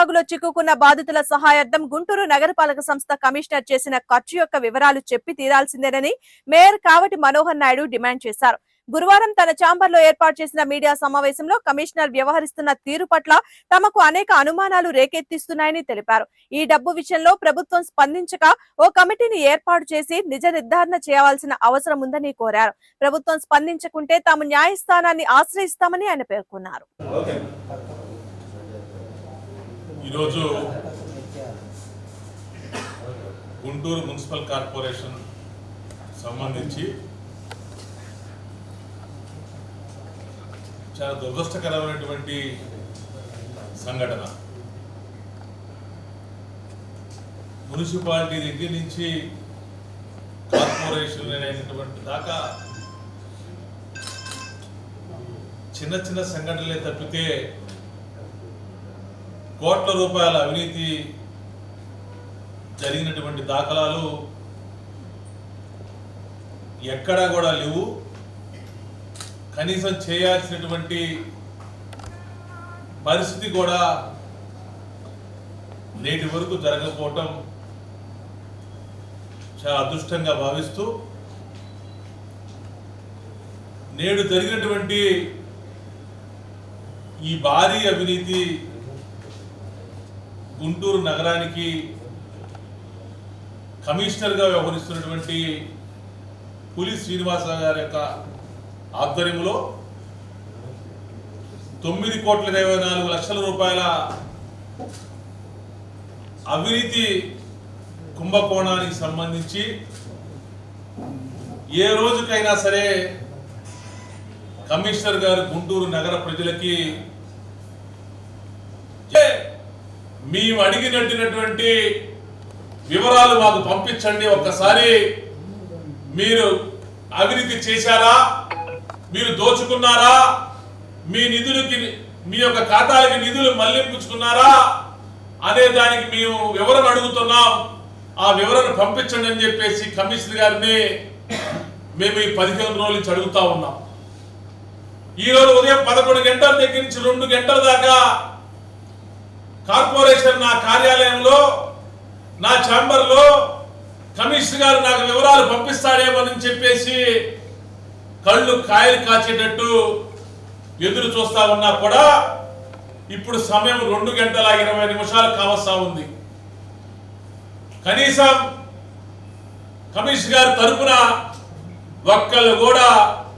సమస్యల్లో చిక్కుకున్న బాధితుల సహాయార్థం గుంటూరు నగరపాలక సంస్థ కమిషనర్ చేసిన ఖర్చు యొక్క వివరాలు చెప్పి తీరాల్సిందేనని మేయర్ కావటి మనోహర్ నాయుడు డిమాండ్ చేశారు. గురువారం తన ఛాంబర్లో ఏర్పాటు చేసిన మీడియా సమావేశంలో కమిషనర్ వ్యవహరిస్తున్న తీరు పట్ల తమకు అనేక అనుమానాలు రేకెత్తిస్తున్నాయని తెలిపారు. ఈ డబ్బు విషయంలో ప్రభుత్వం స్పందించక ఓ కమిటీని ఏర్పాటు చేసి నిజ నిర్ధారణ చేయవలసిన అవసరం ఉందని కోరారు. ప్రభుత్వం స్పందించకుంటే తాము న్యాయస్థానాన్ని ఆశ్రయిస్తామని ఆయన పేర్కొన్నారు. ఈరోజు గుంటూరు మున్సిపల్ కార్పొరేషన్ సంబంధించి చాలా దురదృష్టకరమైనటువంటి సంఘటన. మున్సిపాలిటీ దగ్గర నుంచి కార్పొరేషన్ అనేటువంటి దాకా చిన్న చిన్న సంఘటనలే తప్పితే కోట్ల రూపాయల అవినీతి జరిగినటువంటి దాఖలాలు ఎక్కడా కూడా లేవు. కనీసం చేయాల్సినటువంటి పరిస్థితి కూడా నేటి వరకు జరగకపోవటం చాలా అదృష్టంగా భావిస్తూ నేడు జరిగినటువంటి ఈ భారీ అవినీతి గుంటూరు నగరానికి కమిషనర్గా వ్యవహరిస్తున్నటువంటి పులి శ్రీనివాసరావు గారి యొక్క ఆధ్వర్యంలో తొమ్మిది కోట్ల ఇరవై నాలుగు లక్షల రూపాయల అవినీతి కుంభకోణానికి సంబంధించి ఏ రోజుకైనా సరే కమిషనర్ గారు గుంటూరు నగర ప్రజలకి "ఏ, మేము అడిగినట్టినటువంటి వివరాలు మాకు పంపించండి ఒక్కసారి. మీరు అవినీతి చేశారా? మీరు దోచుకున్నారా? మీ నిధులకి మీ యొక్క ఖాతాలకి నిధులు మళ్ళింపుచ్చుకున్నారా? అనే దానికి మేము వివరణ అడుగుతున్నాం. ఆ వివరణ పంపించండి అని చెప్పేసి కమిషనర్ గారిని మేము ఈ పదిహేను రోజుల నుంచి అడుగుతా ఉన్నాం. ఈరోజు ఉదయం పదకొండు గంటల దగ్గర నుంచి రెండు గంటల దాకా కార్పొరేషన్ నా కార్యాలయంలో నా ఛాంబర్లో కమిషనర్ గారు నాకు వివరాలు పంపిస్తాడేమని చెప్పేసి కళ్ళు కాయలు కాచేటట్టు ఎదురు చూస్తా ఉన్నా కూడా ఇప్పుడు సమయం రెండు గంటల ఇరవై నిమిషాలు కావస్తా ఉంది. కనీసం కమిషనర్ గారి తరపున ఒక్కళ్ళు కూడా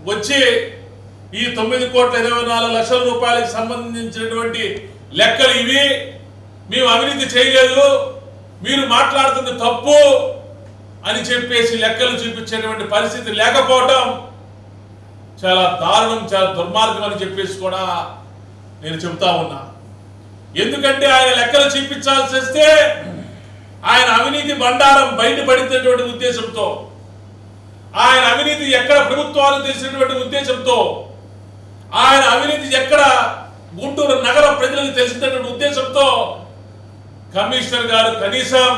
వచ్చి ఈ తొమ్మిది కోట్ల ఇరవై నాలుగు లక్షల రూపాయలకు సంబంధించినటువంటి లెక్కలు ఇవి. మేము అవినీతి చేయలేదు. మీరు మాట్లాడుతుంది తప్పు అని చెప్పేసి లెక్కలు చూపించేటువంటి పరిస్థితి లేకపోవటం చాలా దారుణం చాలా దుర్మార్గం అని చెప్పేసి కూడా నేను చెబుతా ఉన్నా. ఎందుకంటే ఆయన లెక్కలు చూపించాల్సి వస్తే ఆయన అవినీతి బండారం బయటపడినటువంటి ఉద్దేశంతో ఆయన అవినీతి ఎక్కడ ప్రభుత్వాలు తెలిసినటువంటి ఉద్దేశంతో ఆయన అవినీతి ఎక్కడ గుంటూరు నగర ప్రజలకు తెలిసినటువంటి ఉద్దేశంతో కమిషనర్ గారు కనీసం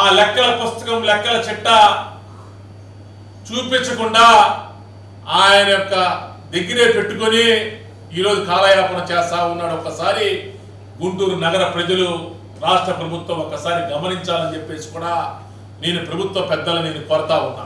ఆ లెక్కల పుస్తకం లెక్కల చిట్ట చూపించకుండా ఆయన యొక్క దగ్గరే పెట్టుకొని ఈరోజు కాలయాపన చేస్తా ఉన్నాడు. ఒక్కసారి గుంటూరు నగర ప్రజలు రాష్ట్ర ప్రభుత్వం ఒక్కసారి గమనించాలని చెప్పేసి కూడా నేను ప్రభుత్వ పెద్దలు నేను కోరుతా ఉన్నా.